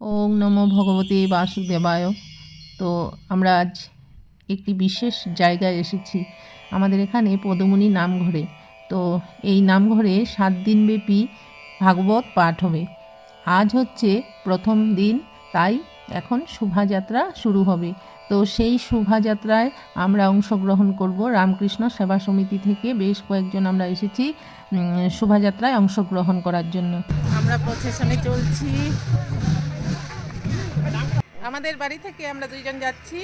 ওম নমো ভগবতে বাসুদেবায়। তো আমরা আজ একটি বিশেষ জায়গায় এসেছি আমাদের এখানে পদমণি নামঘরে। তো এই নামঘরে সাত দিনব্যাপী ভাগবত পাঠ হবে। আজ হচ্ছে প্রথম দিন, তাই এখন শোভাযাত্রা শুরু হবে। তো সেই শোভাযাত্রায় আমরা অংশগ্রহণ করব রামকৃষ্ণ সেবা সমিতি থেকে। বেশ কয়েকজন আমরা এসেছি শোভাযাত্রায় অংশগ্রহণ করার জন্য। আমরা প্রসেশনে চলছি। আমাদের বাড়ি থেকে আমরা দুইজন যাচ্ছি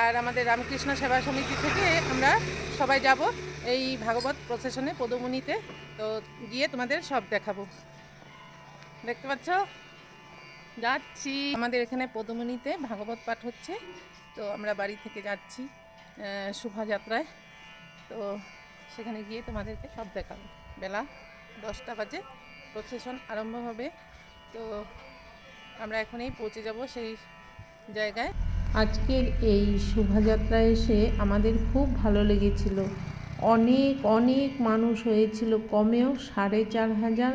আর আমাদের রামকৃষ্ণ সেবা সমিতি থেকে আমরা সবাই যাব এই ভাগবত প্রসেশনে পদমণিতে তো গিয়ে তোমাদের সব দেখাবো। দেখতে পাচ্ছ? যাচ্ছি। আমাদের এখানে পদমণিতে ভাগবত পাঠ হচ্ছে। তো আমরা বাড়ি থেকে যাচ্ছি শোভাযাত্রায়। তো সেখানে গিয়ে তোমাদেরকে সব দেখাবো। বেলা দশটা বাজে প্রসেশন আরম্ভ হবে। তো আমরা এখনই পৌঁছে যাব সেই জায়গায়। আজকের এই শোভাযাত্রা এসে আমাদের খুব ভালো লেগেছিল। অনেক অনেক মানুষ হয়েছিল, কমেও সাড়ে চার হাজার,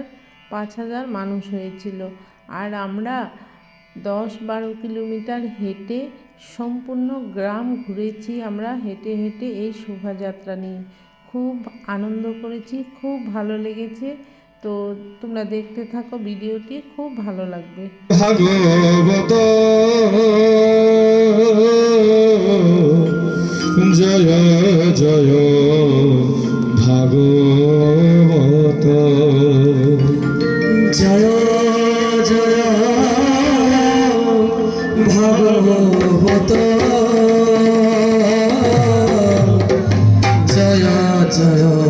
পাঁচ হাজার মানুষ হয়েছিল। আর আমরা দশ বারো কিলোমিটার হেঁটে সম্পূর্ণ গ্রাম ঘুরেছি আমরা, হেঁটে হেঁটে এই শোভাযাত্রা নিয়ে। খুব আনন্দ করেছি, খুব ভালো লেগেছে। তো তোমরা দেখতে থাকো ভিডিওটি, খুব ভালো লাগবে। ভাগবত। জয় জয়, ভাগবত। জয় জয়, ভাগবত। জয় জয়।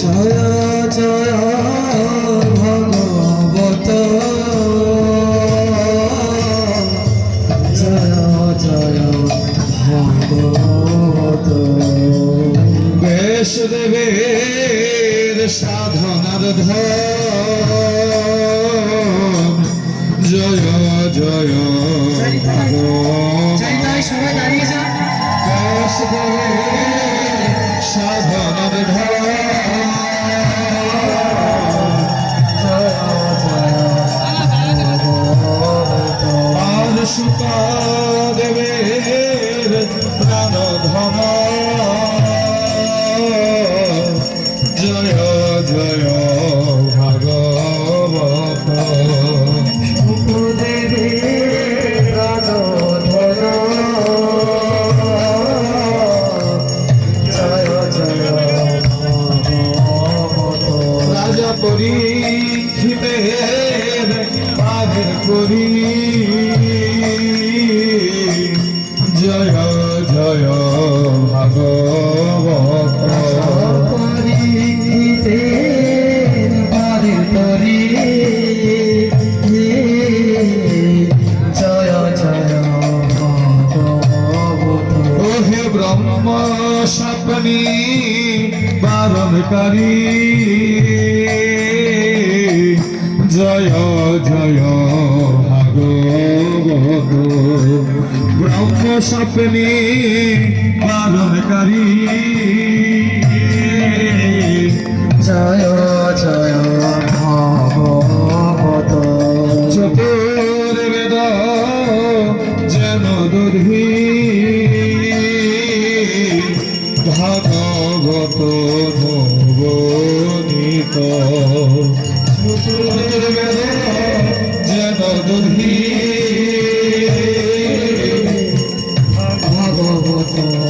জয় জয় ভাগবত। জয় জয় ভাগবত। বেশ দেবের সাধনার ধন জয় জয় ভাগবত। সবাই দাঁড়িয়ে যান। সাধনার ধন বারণকারী জয় জয় ব্রহ্ম স্বপ্নী জয় জয় ভাগবত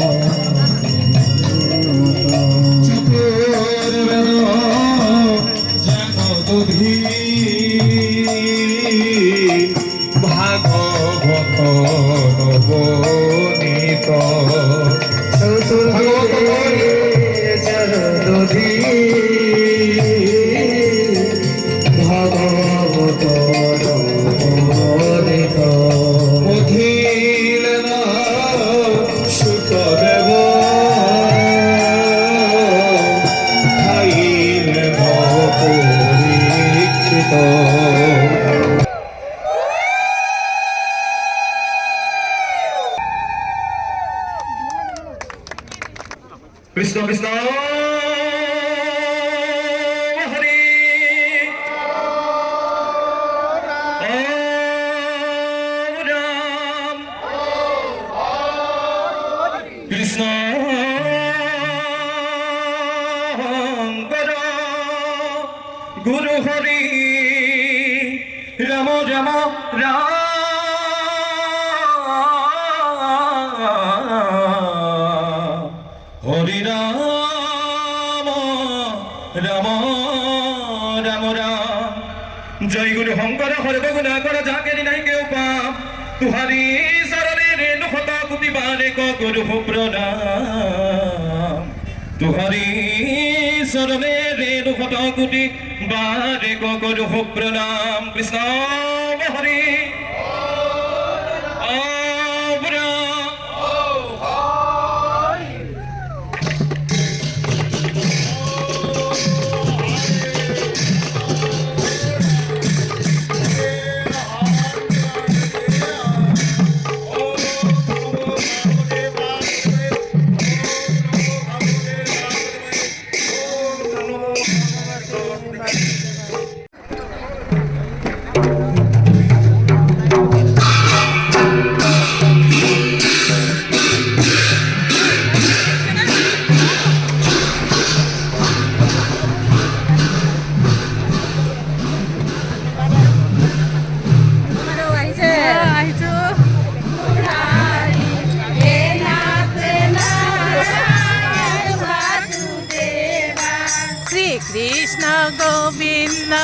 জয় হংকরা হরব গুণা করা যাকেৰি নাই কেউ পাপ। তুহারি সরণে রে নুখতা কুতি বারে ক গুরু প্রণাম। তুহারি সরণে রে শত কুতি বারে ক গুরু প্রণাম। কৃষ্ণ। শ্রী কৃষ্ণ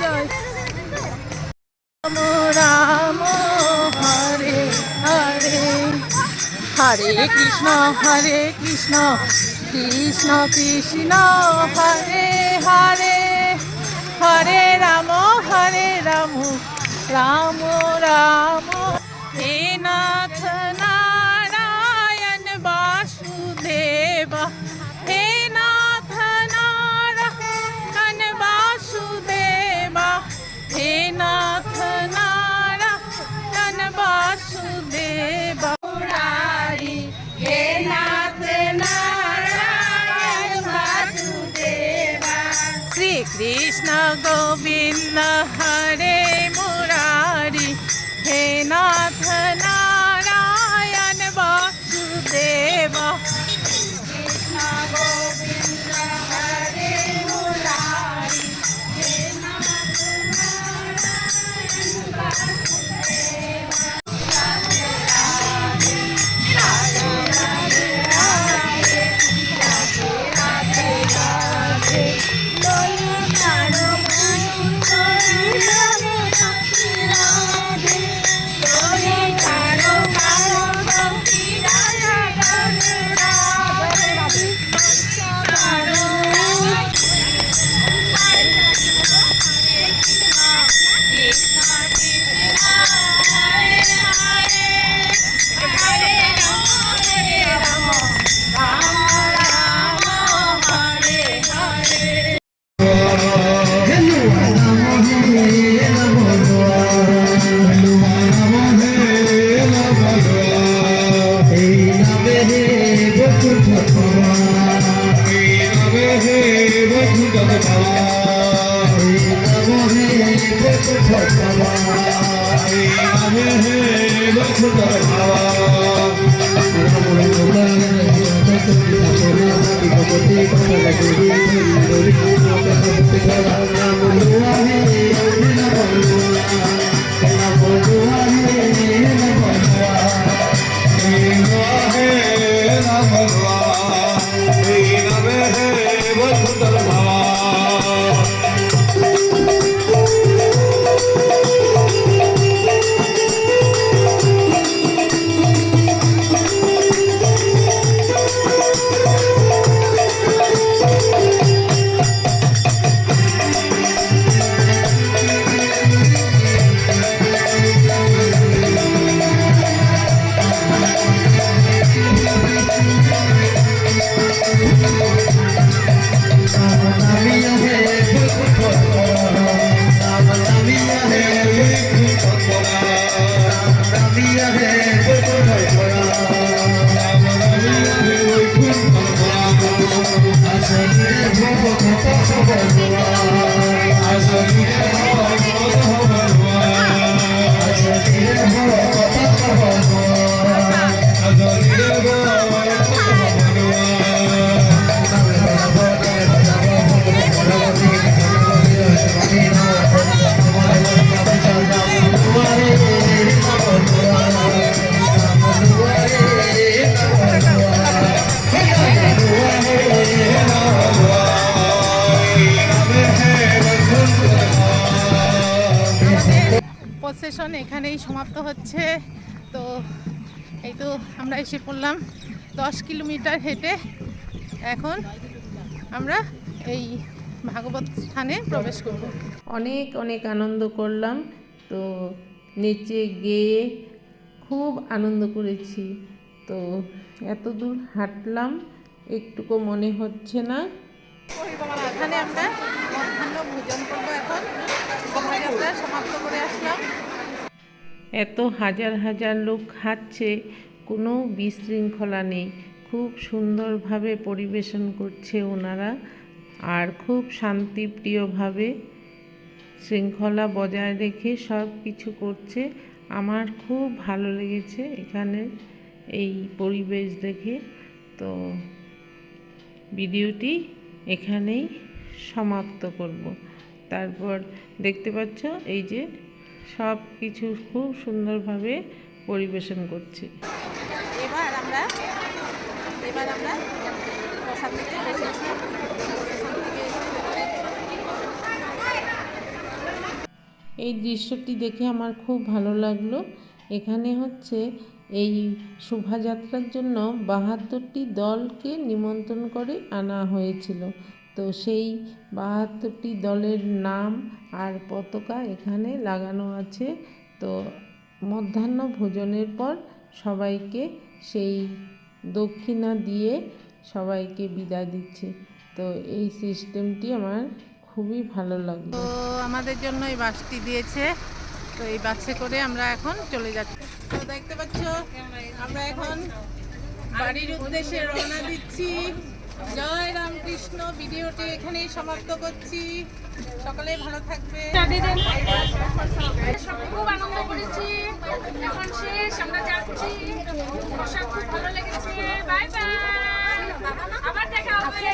জয়। রাম, হরে হরে। হরে কৃষ্ণ হরে কৃষ্ণ। কৃষ্ণ কৃষ্ণ, হরে হরে। হরে রাম হরে রাম। রাম রাম। হে Nath Krishna Govinda Hey, Never. Procession এখানেই সমাপ্ত হচ্ছে। তো এই তো আমরা এসে পড়লাম দশ কিলোমিটার হেঁটে। এখন আমরা এই ভাগবত স্থানে প্রবেশ করব। অনেক অনেক আনন্দ করলাম। তো নিচে গিয়ে খুব আনন্দ করেছি। তো এত দূর হাঁটলাম একটুকু মনে হচ্ছে না। এখানে আমরা মধ্যাহ্ন ভোজন করব এখন। সমাপ্ত করে আসলাম। এত হাজার হাজার লোক খাচ্ছে কোনো বিশৃঙ্খলা নেই। খুব সুন্দরভাবে পরিবেশন করছে ওনারা আর খুব শান্তিপ্রিয়ভাবে শৃঙ্খলা বজায় রেখে সব কিছু করছে। আমার খুব ভালো লেগেছে এখানে এই পরিবেশ দেখে। তো ভিডিওটি এখানেই সমাপ্ত করব। তারপর দেখতে পাচ্ছ এই যে সব কিছু খুব সুন্দরভাবে পরিবেশন করছে। এবার আমরা এবার আমরা এই দৃশ্যটি দেখে আমার খুব ভালো লাগল। এখানে হচ্ছে এই শোভাযাত্রার জন্য বাহাত্তরটি দলকে নিমন্ত্রণ করে আনা হয়েছিল। তো সেই বাহাত্তরটি দলের নাম আর পতাকা এখানে লাগানো আছে। তো মধ্যাহ্ন ভোজনের পর সবাইকে সেই দক্ষিণা দিয়ে সবাইকে বিদায় দিচ্ছে। তো এই সিস্টেমটি আমার খুবই ভালো লাগল তো আমাদের জন্য এই বাসটি দিয়েছে। তো এই বাসে করে আমরা এখন চলে যাচ্ছি। তো দেখতে পাচ্ছ, আমরা এখন বাড়ির উদ্দেশ্যে রওনা দিচ্ছি। জয় রামকৃষ্ণ, ভিডিওটি এখানেই সমাপ্ত করছি। সকলে ভালো থাকবে। খুব আনন্দ করেছি। এখন শেষ, আমরা যাচ্ছি। খুব ভালো লেগেছে। Bye bye. আবার দেখা হবে।